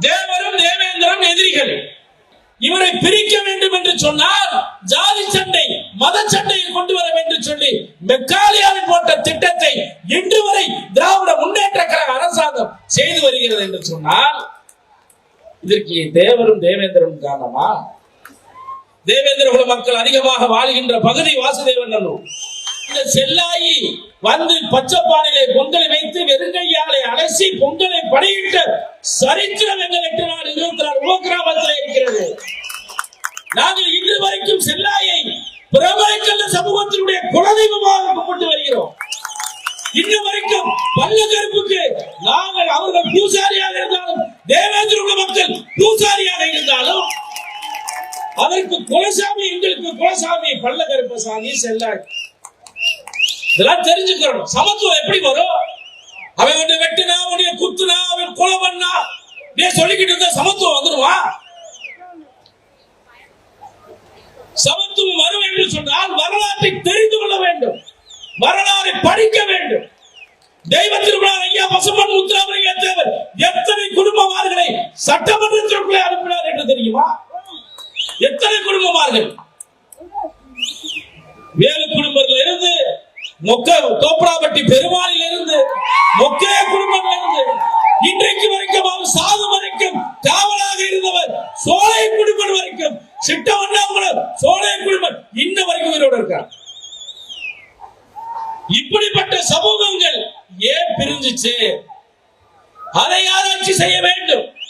தேவரும் தேவேந்திரம் எதிரிகள். இவரை பிரிக்க வேண்டும் என்று சொன்னால் ஜாதி சண்டை மத சண்டையை கொண்டு வர வேண்டும் சொல்லி மெக்காலியாவில் போட்ட திட்டத்தை இன்று வரை திராவிட முன்னேற்ற கழக அரசாங்கம் செய்து வருகிறது என்று சொன்னால் இதற்கு தேவரும் தேவேந்திரம் காரணமா? தேவேந்திர குல மக்கள் அதிகமாக வாழ்கின்ற பகுதி வாசுதேவன் இந்த செல்லாயி வந்து பச்சைப்பானையிலே பொங்கலை வைத்து வெறுங்கையாலை அலசி பொங்கலை படையிட்ட சரித்திரம் எங்கள் எட்டு நாள் இருபத்தி நாலு உபகிராமத்தில் இருக்கிறது. நாங்கள் இன்று வரைக்கும் செல்லாயை பிரபலக்கல்ல சமூகத்தினுடைய குலதெய்வமாக கும்பிட்டு வருகிறோம். இன்று வரைக்கும் பல்லகருப்புக்கு நாங்கள் அவர்கள் பூசாரியாக இருந்தாலும் தேவேந்திர மக்கள் பூசாரியாக இருந்தாலும் அதற்கு குலசாமி எங்களுக்கு குலசாமி பல்லகருப்பசாமி செல்லாய். இதெல்லாம் தெரிஞ்சுக்கிறோம் சமத்துவம் எப்படி வரும்? நீ சொல்லிக்கிட்டு இருந்தா சமத்துவம் வந்துடுவா சமத்துவம் வரும் என்று சொன்னால் வரலாற்றை தெரிந்து கொள்ள வேண்டும். வரலாறை படிக்க வேண்டும். தெய்வ திருமணம் ஐயா பசுமன் முத்துராமலிங்க தேவர் எத்தனை குடும்பமார்களை சட்டமன்றத்திற்குள்ளே அனுப்பினார் என்று தெரியுமா? எத்தனை குடும்பமார்கள்? வேலு குடும்பத்தில் இருந்து மொக்க தோப்பராப்பட்டி பெருமாள் வரைக்கும் அவர் வரைக்கும் காவலாக இருந்தவர் சோலை குடும்பம் வரைக்கும் சிட்டவண்ணாமலர் சோலை குடும்பம் இன்ன வரைக்கும் உயிரோடு இருக்கார் இப்படிப்பட்ட சமூகங்கள் ஏன் பிரிஞ்சுச்சு? அதை ஆராய்ச்சி செய்ய வேண்டும்.